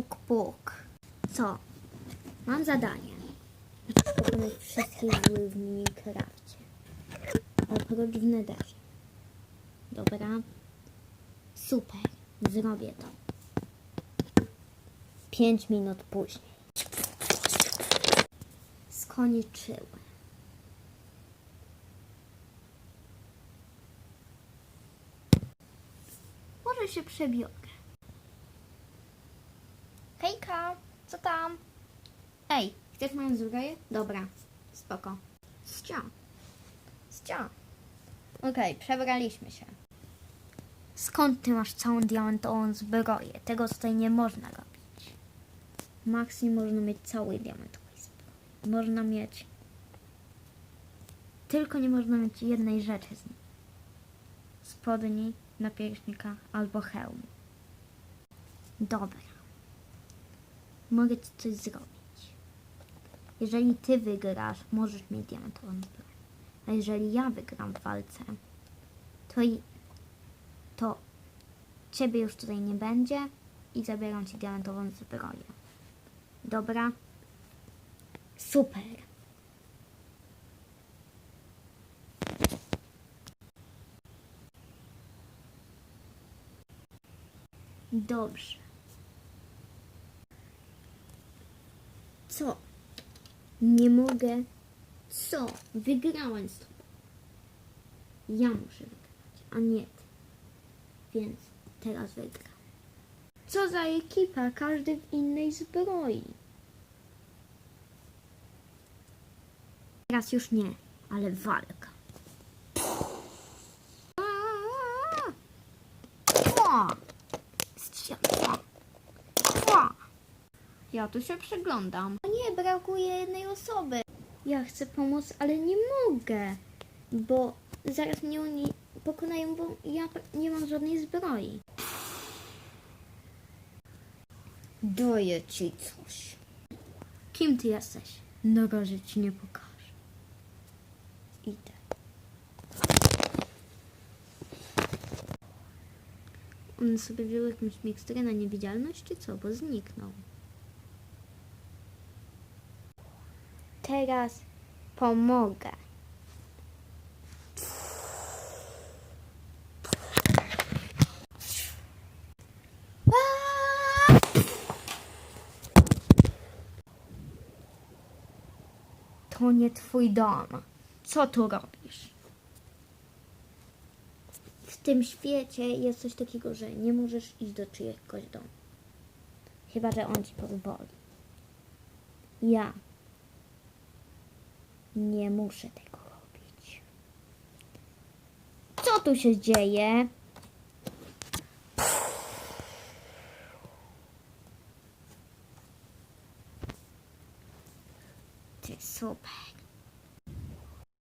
Puk, puk. Co? Mam zadanie. Pokonać wszystkie zły w Minecrafcie. Oprócz w Netherze. Dobra. Super. Zrobię to. Pięć minut później. Skończyłem. Może się przebiorę. Hejka, co tam? Ej, chcesz moją zbroję? Dobra, spoko. Scio. Scio. Okej, przebraliśmy się. Skąd ty masz całą diamentową zbroję? Tego tutaj nie można robić. Maxi można mieć cały diamentowy zbroi. Można mieć... Tylko nie można mieć jednej rzeczy z niej. Spodni, napierśnika albo hełmu. Dobra. Mogę ci coś zrobić. Jeżeli ty wygrasz, możesz mieć diamentową zbroję. A jeżeli ja wygram w walce, to, to ciebie już tutaj nie będzie i zabieram ci diamentową zbroję. Dobra? Super. Dobrze. Co? Nie mogę. Co? Wygrałem z tobą. Ja muszę wygrać, a nie ty. Więc teraz wygram. Co za ekipa, każdy w innej zbroi. Teraz już nie, ale walka. Aaa! Ja tu się przyglądam. O nie, brakuje jednej osoby. Ja chcę pomóc, ale nie mogę, bo zaraz mnie oni pokonają, bo ja nie mam żadnej zbroi. Daję ci coś. Kim ty jesteś? Na razie ci nie pokażę. Idę. On sobie wziął jakąś miksturę na niewidzialność, czy co? Bo zniknął. Teraz pomogę. To nie twój dom. Co tu robisz? W tym świecie jest coś takiego, że nie możesz iść do czyjegoś domu. Chyba, że on ci pozwoli. Ja nie muszę tego robić. Co tu się dzieje? Ty super.